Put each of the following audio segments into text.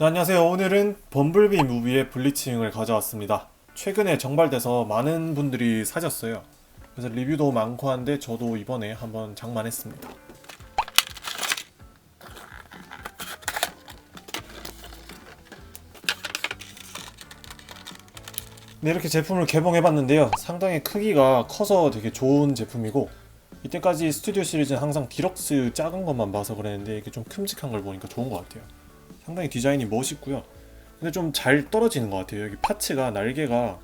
네, 안녕하세요. 오늘은 범블비 무비의 블리칭을 가져왔습니다. 최근에 정발돼서 많은 분들이 사셨어요. 그래서 리뷰도 많고 한데 저도 이번에 한번 장만했습니다. 네, 이렇게 제품을 개봉해봤는데요. 상당히 크기가 커서 되게 좋은 제품이고 이때까지 스튜디오 시리즈는 항상 디럭스 작은 것만 봐서 그랬는데 이게 좀 큼직한 걸 보니까 좋은 것 같아요. 상당히 디자인이 멋있고요. 근데 좀 잘 떨어지는 것 같아요. 여기 파츠가 날개가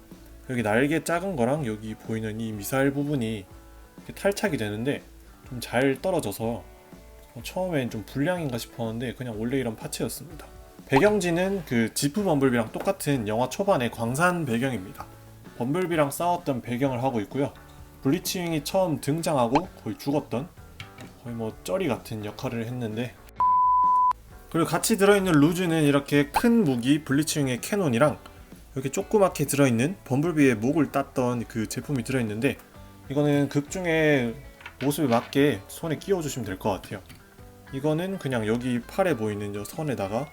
여기 날개 작은 거랑 여기 보이는 이 미사일 부분이 탈착이 되는데 좀 잘 떨어져서 어, 처음엔 좀 불량인가 싶었는데 그냥 원래 이런 파츠였습니다. 배경지는 그 지프 범블비랑 똑같은 영화 초반의 광산 배경입니다. 범블비랑 싸웠던 배경을 하고 있고요. 블리치윙이 처음 등장하고 거의 죽었던 거의 뭐 쩌리 같은 역할을 했는데 그리고 같이 들어있는 루즈는 이렇게 큰 무기 블리치윙의 캐논이랑 이렇게 조그맣게 들어있는 범블비의 목을 땄던 그 제품이 들어있는데 이거는 극 중에 모습에 맞게 손에 끼워주시면 될 것 같아요. 이거는 그냥 여기 팔에 보이는 저 선에다가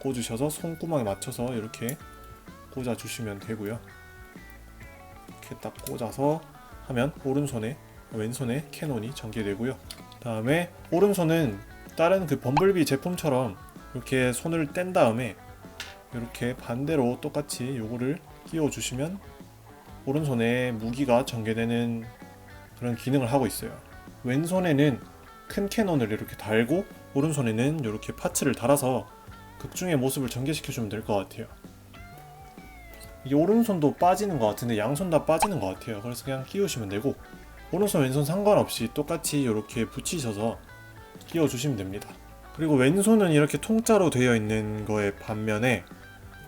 꽂으셔서 손구멍에 맞춰서 이렇게 꽂아주시면 되고요. 이렇게 딱 꽂아서 하면 오른손에 왼손에 캐논이 전개되고요. 다음에 오른손은 다른 그 범블비 제품처럼 이렇게 손을 뗀 다음에 이렇게 반대로 똑같이 요거를 끼워 주시면 오른손에 무기가 전개되는 그런 기능을 하고 있어요. 왼손에는 큰 캐논을 이렇게 달고 오른손에는 이렇게 파츠를 달아서 극중의 모습을 전개시켜 주면 될 것 같아요. 이게 오른손도 빠지는 것 같은데 양손 다 빠지는 것 같아요. 그래서 그냥 끼우시면 되고 오른손 왼손 상관없이 똑같이 이렇게 붙이셔서 끼워 주시면 됩니다. 그리고 왼손은 이렇게 통짜로 되어 있는 거에 반면에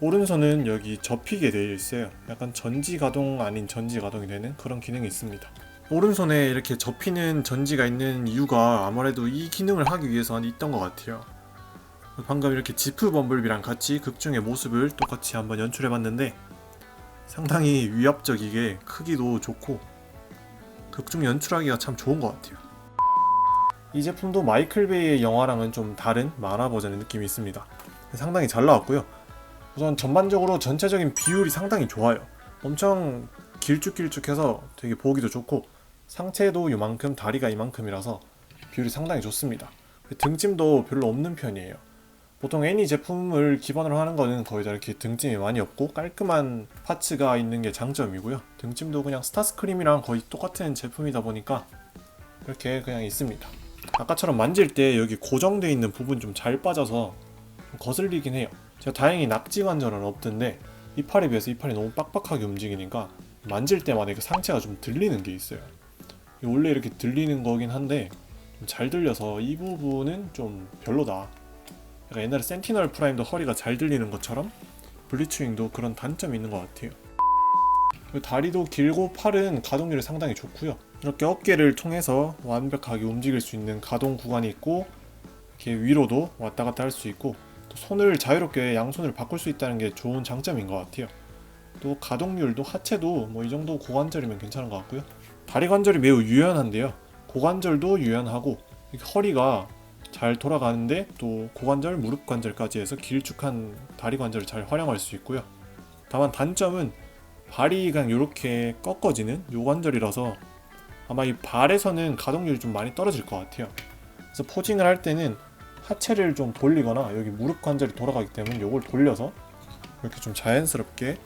오른손은 여기 접히게 되어 있어요. 약간 전지 가동 아닌 전지 가동이 되는 그런 기능이 있습니다. 오른손에 이렇게 접히는 전지가 있는 이유가 아무래도 이 기능을 하기 위해서 있던 것 같아요. 방금 이렇게 지프 범블비랑 같이 극중의 모습을 똑같이 한번 연출해 봤는데 상당히 위압적이게 크기도 좋고 극중 연출하기가 참 좋은 것 같아요. 이 제품도 마이클 베이의 영화랑은 좀 다른 만화 버전의 느낌이 있습니다. 상당히 잘 나왔고요. 우선 전반적으로 전체적인 비율이 상당히 좋아요. 엄청 길쭉길쭉해서 되게 보기도 좋고 상체도 이만큼 다리가 이만큼이라서 비율이 상당히 좋습니다. 등짐도 별로 없는 편이에요. 보통 애니 제품을 기반으로 하는 거는 거의 다 이렇게 등짐이 많이 없고 깔끔한 파츠가 있는 게 장점이고요. 등짐도 그냥 스타스크림이랑 거의 똑같은 제품이다 보니까 이렇게 그냥 있습니다. 아까처럼 만질 때 여기 고정되어 있는 부분 좀 잘 빠져서 좀 거슬리긴 해요. 제가 다행히 낙지 관절은 없던데 이 팔에 비해서 이 팔이 너무 빡빡하게 움직이니까 만질 때마다 그 상체가 좀 들리는 게 있어요. 원래 이렇게 들리는 거긴 한데 좀잘 들려서 이 부분은 좀 별로다. 약간 옛날에 센티널 프라임도 허리가 잘 들리는 것처럼 블리츠윙도 그런 단점이 있는 것 같아요. 다리도 길고 팔은 가동률이 상당히 좋고요. 이렇게 어깨를 통해서 완벽하게 움직일 수 있는 가동 구간이 있고 이렇게 위로도 왔다 갔다 할 수 있고 또 손을 자유롭게 양손을 바꿀 수 있다는 게 좋은 장점인 것 같아요. 또 가동률도 하체도 뭐 이 정도 고관절이면 괜찮은 것 같고요. 다리 관절이 매우 유연한데요. 고관절도 유연하고 허리가 잘 돌아가는데 또 고관절, 무릎 관절까지 해서 길쭉한 다리 관절을 잘 활용할 수 있고요. 다만 단점은 발이 그냥 이렇게 꺾어지는 요 관절이라서 아마 이 발에서는 가동률이 좀 많이 떨어질 것 같아요. 그래서 포징을 할 때는 하체를 좀 돌리거나 여기 무릎 관절이 돌아가기 때문에 이걸 돌려서 이렇게 좀 자연스럽게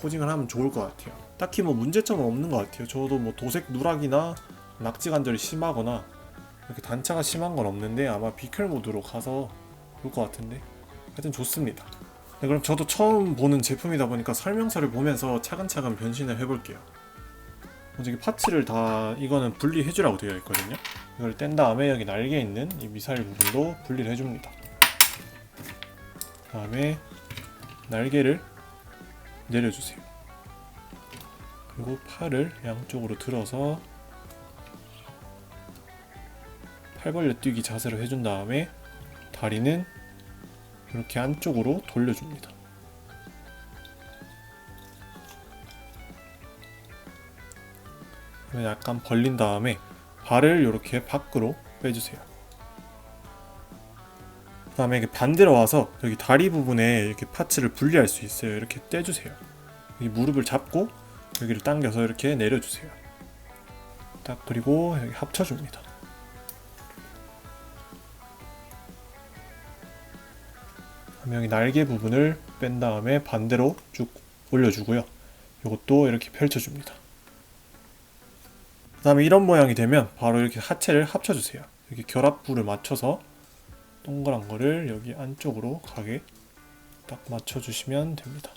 포징을 하면 좋을 것 같아요. 딱히 뭐 문제점은 없는 것 같아요. 저도 뭐 도색 누락이나 낙지 관절이 심하거나 이렇게 단차가 심한 건 없는데 아마 비켈 모드로 가서 볼것 같은데 하여튼 좋습니다. 네, 그럼 저도 처음 보는 제품이다 보니까 설명서를 보면서 차근차근 변신을 해볼게요. 먼저 이 파츠를 다 이거는 분리해주라고 되어 있거든요. 이걸 뗀 다음에 여기 날개 있는 이 미사일 부분도 분리를 해줍니다. 다음에 날개를 내려주세요. 그리고 팔을 양쪽으로 들어서 팔 벌려 뛰기 자세로 해준 다음에 다리는 이렇게 안쪽으로 돌려줍니다. 약간 벌린 다음에 발을 이렇게 밖으로 빼주세요. 그 다음에 이렇게 반대로 와서 여기 다리 부분에 이렇게 파츠를 분리할 수 있어요. 이렇게 떼주세요. 여기 무릎을 잡고 여기를 당겨서 이렇게 내려주세요. 딱 그리고 여기 합쳐줍니다. 여기 날개 부분을 뺀 다음에 반대로 쭉 올려주고요. 이것도 이렇게 펼쳐줍니다. 그 다음에 이런 모양이 되면 바로 이렇게 하체를 합쳐주세요. 여기 결합부를 맞춰서 동그란 거를 여기 안쪽으로 가게 딱 맞춰주시면 됩니다.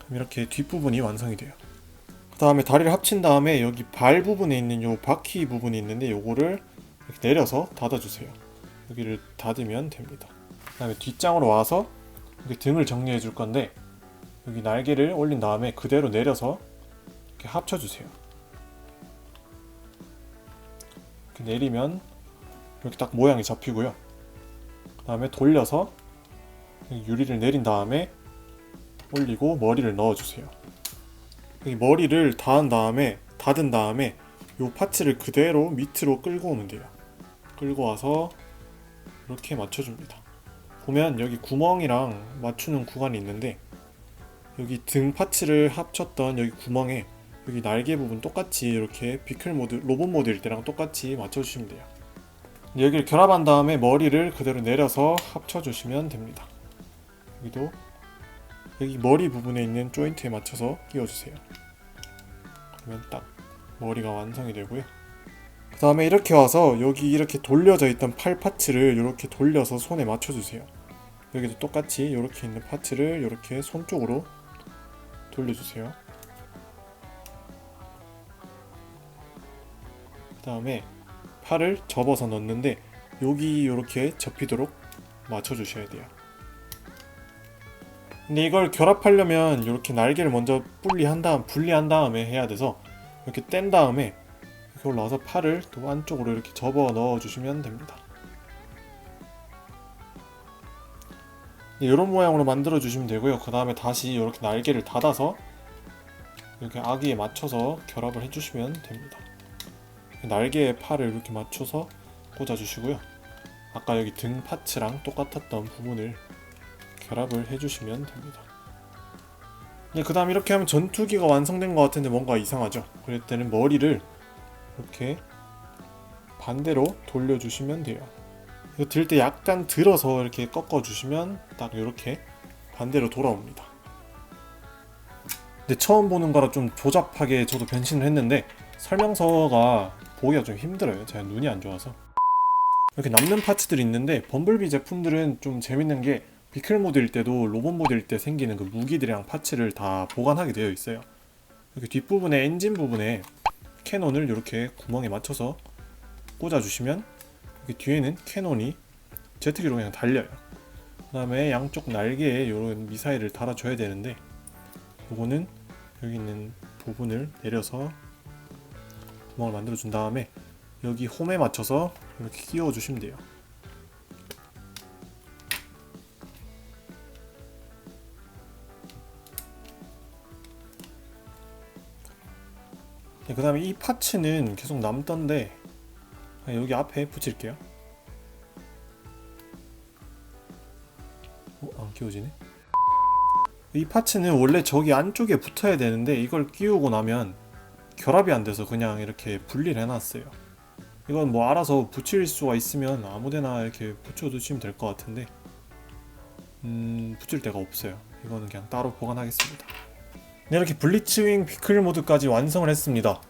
그럼 이렇게 뒷부분이 완성이 돼요. 그 다음에 다리를 합친 다음에 여기 발 부분에 있는 요 바퀴 부분이 있는데 요거를 이렇게 내려서 닫아주세요. 여기를 닫으면 됩니다. 그 다음에 뒷장으로 와서 여기 등을 정리해 줄 건데 여기 날개를 올린 다음에 그대로 내려서 이렇게 합쳐주세요. 이렇게 내리면 이렇게 딱 모양이 잡히고요. 그 다음에 돌려서 유리를 내린 다음에 올리고 머리를 넣어주세요. 여기 머리를 닿은 다음에 닫은 다음에 이 파츠를 그대로 밑으로 끌고 오면 돼요. 끌고 와서 이렇게 맞춰줍니다. 보면 여기 구멍이랑 맞추는 구간이 있는데 여기 등 파츠를 합쳤던 여기 구멍에 여기 날개 부분 똑같이 이렇게 비클 모드 로봇 모드일 때랑 똑같이 맞춰주시면 돼요. 여기를 결합한 다음에 머리를 그대로 내려서 합쳐주시면 됩니다. 여기도 여기 머리 부분에 있는 조인트에 맞춰서 끼워주세요. 그러면 딱 머리가 완성이 되고요. 그 다음에 이렇게 와서 여기 이렇게 돌려져 있던 팔 파츠를 이렇게 돌려서 손에 맞춰주세요. 여기도 똑같이 이렇게 있는 파츠를 이렇게 손 쪽으로 돌려주세요. 다음에 팔을 접어서 넣는데 여기 이렇게 접히도록 맞춰주셔야 돼요. 근데 이걸 결합하려면 이렇게 날개를 먼저 분리한 다음 분리한 다음에 해야 돼서 이렇게 뗀 다음에 이렇게 올라와서 팔을 또 안쪽으로 이렇게 접어 넣어 주시면 됩니다. 이런 모양으로 만들어 주시면 되고요. 그 다음에 다시 이렇게 날개를 닫아서 이렇게 아기에 맞춰서 결합을 해주시면 됩니다. 날개에 팔을 이렇게 맞춰서 꽂아주시고요. 아까 여기 등 파츠랑 똑같았던 부분을 결합을 해주시면 됩니다. 네, 그 다음 이렇게 하면 전투기가 완성된 것 같은데 뭔가 이상하죠? 그럴 때는 머리를 이렇게 반대로 돌려주시면 돼요. 이거 들 때 약간 들어서 이렇게 꺾어주시면 딱 이렇게 반대로 돌아옵니다. 근데 처음 보는 거라 좀 조잡하게 저도 변신을 했는데 설명서가 보기가 좀 힘들어요. 제가 눈이 안 좋아서. 이렇게 남는 파츠들이 있는데 범블비 제품들은 좀 재밌는 게 비클 모드일 때도 로봇 모드일 때 생기는 그 무기들이랑 파츠를 다 보관하게 되어 있어요. 이렇게 뒷부분에 엔진 부분에 캐논을 이렇게 구멍에 맞춰서 꽂아주시면 여기 뒤에는 캐논이 제트기로 그냥 달려요. 그 다음에 양쪽 날개에 이런 미사일을 달아줘야 되는데 이거는 여기 있는 부분을 내려서 구멍을 만들어 준 다음에 여기 홈에 맞춰서 이렇게 끼워 주시면 돼요. 네, 그 다음에 이 파츠는 계속 남던데 아, 여기 앞에 붙일게요. 어, 안 끼워지네. 이 파츠는 원래 저기 안쪽에 붙어야 되는데 이걸 끼우고 나면 결합이 안 돼서 그냥 이렇게 분리를 해놨어요. 이건 뭐 알아서 붙일 수가 있으면 아무데나 이렇게 붙여두시면 될 것 같은데 음 붙일 데가 없어요. 이거는 그냥 따로 보관하겠습니다. 네, 이렇게 블리츠윙 비클 모드까지 완성을 했습니다.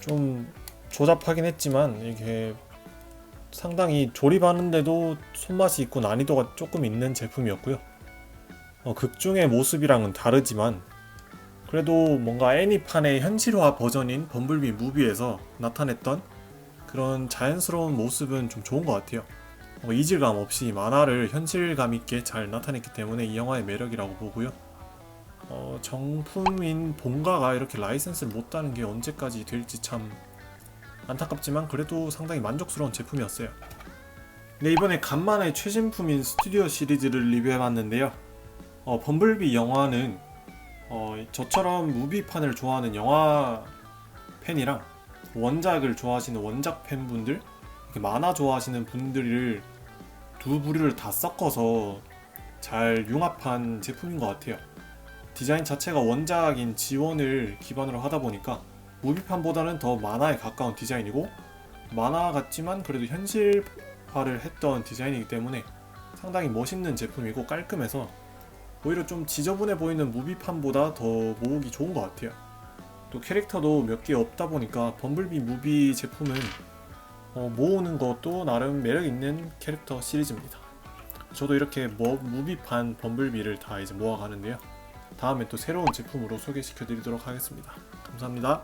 좀 조잡하긴 했지만 이게 상당히 조립하는데도 손맛이 있고 난이도가 조금 있는 제품이었고요. 어, 극중의 모습이랑은 다르지만 그래도 뭔가 애니판의 현실화 버전인 범블비 무비에서 나타냈던 그런 자연스러운 모습은 좀 좋은 것 같아요. 어, 이질감 없이 만화를 현실감 있게 잘 나타냈기 때문에 이 영화의 매력이라고 보고요. 어, 정품인 본가가 이렇게 라이센스를 못 따는 게 언제까지 될지 참 안타깝지만 그래도 상당히 만족스러운 제품이었어요. 네, 이번에 간만에 최신품인 스튜디오 시리즈를 리뷰해봤는데요. 어, 범블비 영화는 어, 저처럼 무비판을 좋아하는 영화 팬이랑 원작을 좋아하시는 원작 팬분들, 만화 좋아하시는 분들을 두 부류를 다 섞어서 잘 융합한 제품인 것 같아요. 디자인 자체가 원작인 지원을 기반으로 하다 보니까 무비판보다는 더 만화에 가까운 디자인이고 만화 같지만 그래도 현실화를 했던 디자인이기 때문에 상당히 멋있는 제품이고 깔끔해서 오히려 좀 지저분해 보이는 무비판보다 더 모으기 좋은 것 같아요. 또 캐릭터도 몇 개 없다 보니까 범블비 무비 제품은 어, 모으는 것도 나름 매력 있는 캐릭터 시리즈입니다. 저도 이렇게 뭐, 무비판 범블비를 다 이제 모아가는데요. 다음에 또 새로운 제품으로 소개시켜 드리도록 하겠습니다. 감사합니다.